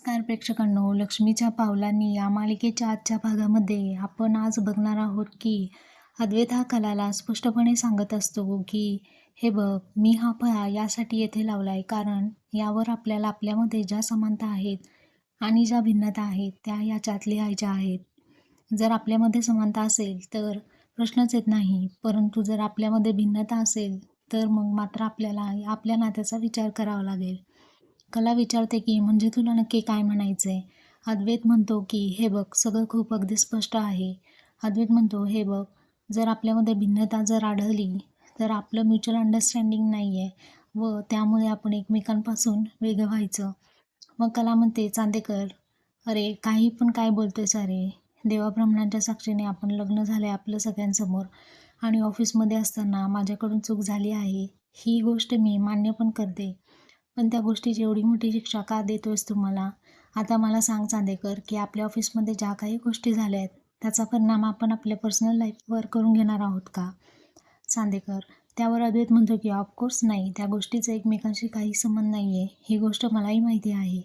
नमस्कार प्रेक्षकांनो लक्ष्मीच्या पावलांनी या मालिकेच्या आजच्या भागामध्ये आपण आज बघणार आहोत की अद्वैत हा कलाला स्पष्टपणे सांगत असतो की हे बघ मी हा फळा यासाठी येथे लावला आहे कारण यावर आपल्याला आपल्यामध्ये ज्या समानता आहेत आणि ज्या भिन्नता आहेत त्या याच्यात लिहायच्या आहेत. जर आपल्यामध्ये समानता असेल तर प्रश्नच येत नाही परंतु जर आपल्यामध्ये भिन्नता असेल तर मग मात्र आपल्याला आपल्या नात्याचा विचार करावा लागेल. कला विचारते की म्हणजे तुला नक्की काय म्हणायचं आहे अद्वैत म्हणतो की हे बघ सगळं खूप अगदी स्पष्ट आहे. अद्वैत म्हणतो हे बघ जर आपल्यामध्ये भिन्नता जर आढळली तर आपलं म्युच्युअल अंडरस्टँडिंग नाही आहे व त्यामुळे आपण एकमेकांपासून वेगळं व्हायचं. मग कला म्हणते चांदेकर अरे काही पण काय बोलतोयस अरे? देवाब्राह्मणांच्या साक्षीने आपण लग्न झालं आहे आपलं सगळ्यांसमोर आणि ऑफिसमध्ये असताना माझ्याकडून चूक झाली आहे. ही गोष्ट मी मान्य पण करते. पण त्या गोष्टीची एवढी मोठी शिक्षा का देतोयस तू मला आता मला सांग चांदेकर की आपल्या ऑफिसमध्ये ज्या काही गोष्टी झाल्या आहेत त्याचा परिणाम आपण आपल्या पर्सनल लाईफवर करून घेणार आहोत का? चांदेकर त्यावर अद्वैत म्हणतो की ऑफकोर्स नाही. त्या गोष्टीचा एकमेकांशी काही संबंध नाही आहे ही गोष्ट मलाही माहिती आहे.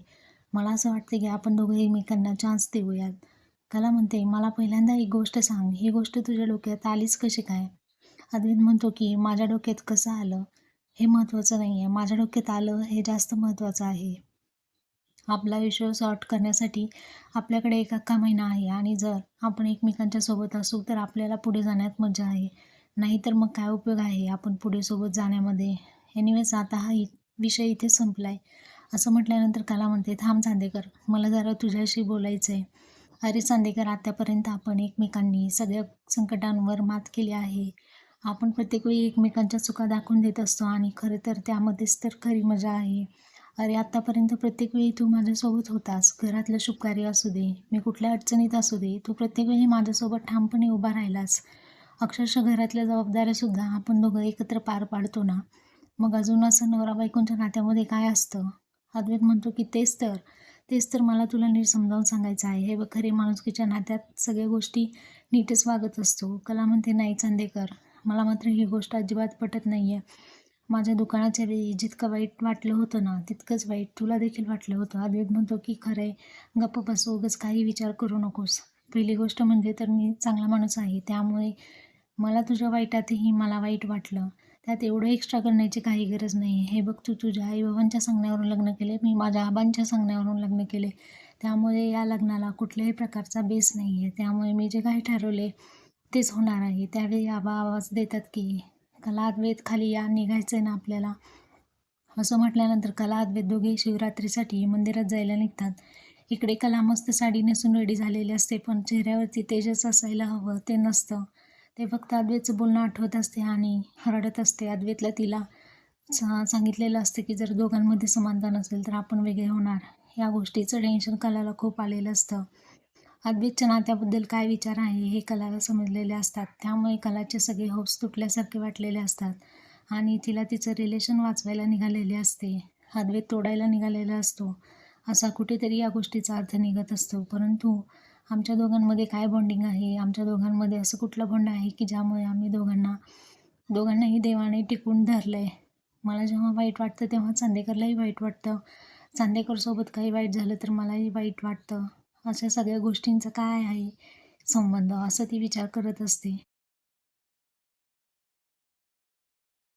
मला असं वाटतं की आपण दोघं एकमेकांना चान्स देऊयात. कला म्हणते मला पहिल्यांदा एक गोष्ट सांग. ही गोष्ट तुझ्या डोक्यात आलीच कशी काय? अद्वैत म्हणतो की माझ्या डोक्यात कसं आलं? हे महत्त्वाचं नाही आहे. माझ्या डोक्यात आलं हे जास्त महत्त्वाचं आहे. आपला विषय सॉर्ट करण्यासाठी आपल्याकडे एक अख्खा महिना आहे आणि जर आपण एकमेकांच्या सोबत असू तर आपल्याला पुढे जाण्यात मजा आहे. नाहीतर मग काय उपयोग आहे आपण पुढे सोबत जाण्यामध्ये? एनिवेज आता हा विषय इथे संपला आहे असं म्हटल्यानंतर कला म्हणते थांब चांदेकर मला जरा तुझ्याशी बोलायचं आहे अरे चांदेकर आतापर्यंत आपण एकमेकांनी सगळ्या संकटांवर मात केली आहे. आपण प्रत्येक वेळी एकमेकांच्या चुका दाखवून देत असतो आणि खरं तर त्यामध्येच तर खरी मजा आहे. अरे आत्तापर्यंत प्रत्येक वेळी तू माझ्यासोबत होतास. घरातलं शुभकार्य असू दे मी कुठल्या अडचणीत असू दे तू प्रत्येक वेळी माझ्यासोबत ठामपणे उभा राहिलास. अक्षरशः घरातल्या जबाबदाऱ्यासुद्धा आपण दोघं एकत्र पार पाडतो ना? मग अजून असं नवरा बायकोंच्या नात्यामध्ये काय असतं? अद्वैत म्हणतो की तेच तर तेच तर मला तुला नीट समजावून सांगायचं आहे. हे खरे माणुसकीच्या नात्यात सगळ्या गोष्टी नीटच वागत असतो. कला म्हणते नाही चांदेकर मला मात्र ही गोष्ट अजिबात पटत नाही आहे माझ्या दुकानाच्या वेळी जितकं वाईट वाटलं होतं ना तितकंच वाईट तुला देखील वाटलं होतं. आदवेग म्हणतो की खरं आहे गप्प बस उगच काही विचार करू नकोस. पहिली गोष्ट म्हणजे तर मी चांगला माणूस आहे त्यामुळे मला तुझ्या वाईटातही मला वाईट वाटलं. त्यात एवढं एक्स्ट्रा करण्याची काही गरज नाही हे बघ तू तुझ्या आईबाबांच्या सांगण्यावरून लग्न केले मी माझ्या आबांच्या सांगण्यावरून लग्न केले. त्यामुळे या लग्नाला कुठल्याही प्रकारचा बेस नाही आहे त्यामुळे मी जे काही ठरवले तेच होणार आहे. त्यावेळी आबा आवाज देतात की कला अद्वैत खाली या निघायचं आहे ना आपल्याला. असं म्हटल्यानंतर कला अद्वैत दोघे शिवरात्रीसाठी मंदिरात जायला निघतात. इकडे कला मस्त साडी नेसून रेडी झालेली असते पण चेहऱ्यावरती तेजस असायला हवं ते नसतं. ते फक्त अद्वैतचं बोलणं आठवत असते आणि रडत असते. अद्वैतला तिला सांगितलेलं असतं की जर दोघांमध्ये समानता नसेल तर आपण वेगळे होणार. या गोष्टीचं टेन्शन कलाला खूप आलेलं असतं. अद्वैतच्या नात्याबद्दल काय विचार आहे हे कलाला समजलेले असतात. त्यामुळे कलाचे सगळे होप्स तुटल्यासारखे वाटलेले असतात आणि तिला तिचं रिलेशन वाचवायला निघालेले असते. अद्वैत तोडायला निघालेला असतो. असा कुठेतरी या गोष्टीचा अर्थ निघत असतो. परंतु आमच्या दोघांमध्ये काय बॉन्डिंग आहे? आमच्या दोघांमध्ये असं कुठलं बॉन्ड आहे की ज्यामुळे आम्ही दोघांना दोघांनाही देवाने टिकून धरलं आहे मला जेव्हा वाईट वाटतं तेव्हा चांदेकरलाही वाईट वाटतं. चांदेकरसोबत काही वाईट झालं तर मलाही वाईट वाटतं. अशा सगळ्या गोष्टींचा काय आहे संबंध? असं ती विचार करत असते.